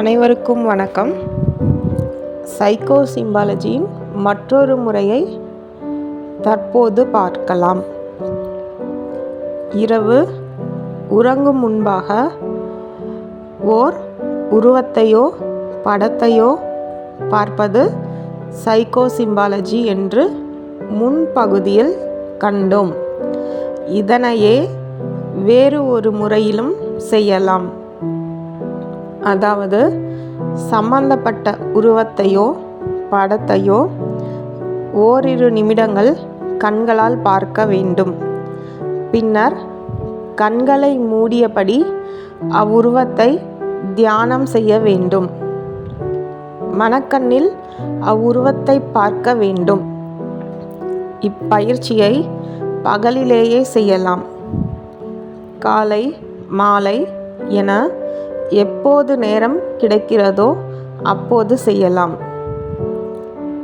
அனைவருக்கும் வணக்கம். சைக்கோ சிம்பாலஜியின் மற்றொரு முறையை தற்போது பார்க்கலாம். இரவு உறங்கும் முன்பாக ஓர் உருவத்தையோ படத்தையோ பார்ப்பது சைக்கோ சிம்பாலஜி என்று முன்பகுதியில் கண்டோம். இதனையே வேறு ஒரு முறையிலும் செய்யலாம். அதாவது சம்பந்தப்பட்ட உருவத்தையோ படத்தையோ ஓரிரு நிமிடங்கள் கண்களால் பார்க்க வேண்டும். பின்னர் கண்களை மூடியபடி அவ்வுருவத்தை தியானம் செய்ய வேண்டும். மனக்கண்ணில் அவ்வுருவத்தை பார்க்க வேண்டும். இப்பயிற்சியை பகலிலேயே செய்யலாம். காலை மாலை என எப்போது நேரம் கிடைக்கிறதோ அப்போது செய்யலாம்.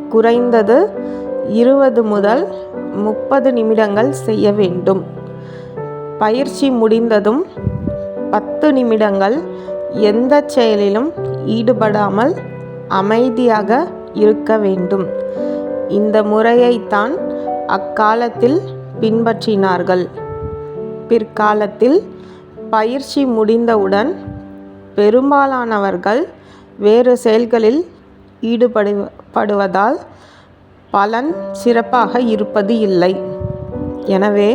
குறைந்தது இருபது முதல் முப்பது நிமிடங்கள் செய்ய வேண்டும். பயிற்சி முடிந்ததும் பத்து நிமிடங்கள் எந்த செயலிலும் ஈடுபடாமல் அமைதியாக இருக்க வேண்டும். இந்த முறையைத்தான் அக்காலத்தில் பின்பற்றினார்கள். பிற்காலத்தில் பயிற்சி முடிந்தவுடன் பெரும்பாலானவர்கள் வேறு செயல்களில் ஈடுபடுவதால் பலன் சிறப்பாக இருப்பது இல்லை. எனவே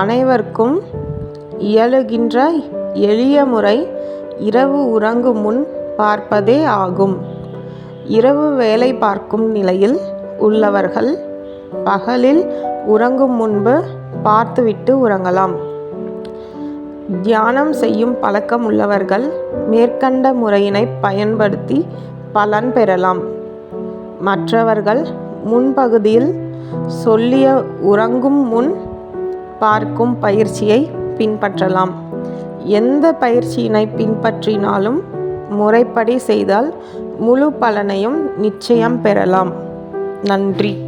அனைவருக்கும் இயலுகின்ற எளிய முறை இரவு உறங்கும் முன் பார்ப்பதே ஆகும். இரவு வேலை பார்க்கும் நிலையில் உள்ளவர்கள் பகலில் உறங்கும் முன்பு பார்த்துவிட்டு உறங்கலாம். தியானம் செய்யும் பழக்கம் உள்ளவர்கள் மேற்கண்ட முறையினை பயன்படுத்தி பலன் பெறலாம். மற்றவர்கள் முன்பகுதியில் சொல்லிய உறங்கும் முன் பார்க்கும் பயிற்சியை பின்பற்றலாம். எந்த பயிற்சியினை பின்பற்றினாலும் முறைப்படி செய்தால் முழு பலனையும் நிச்சயம் பெறலாம். நன்றி.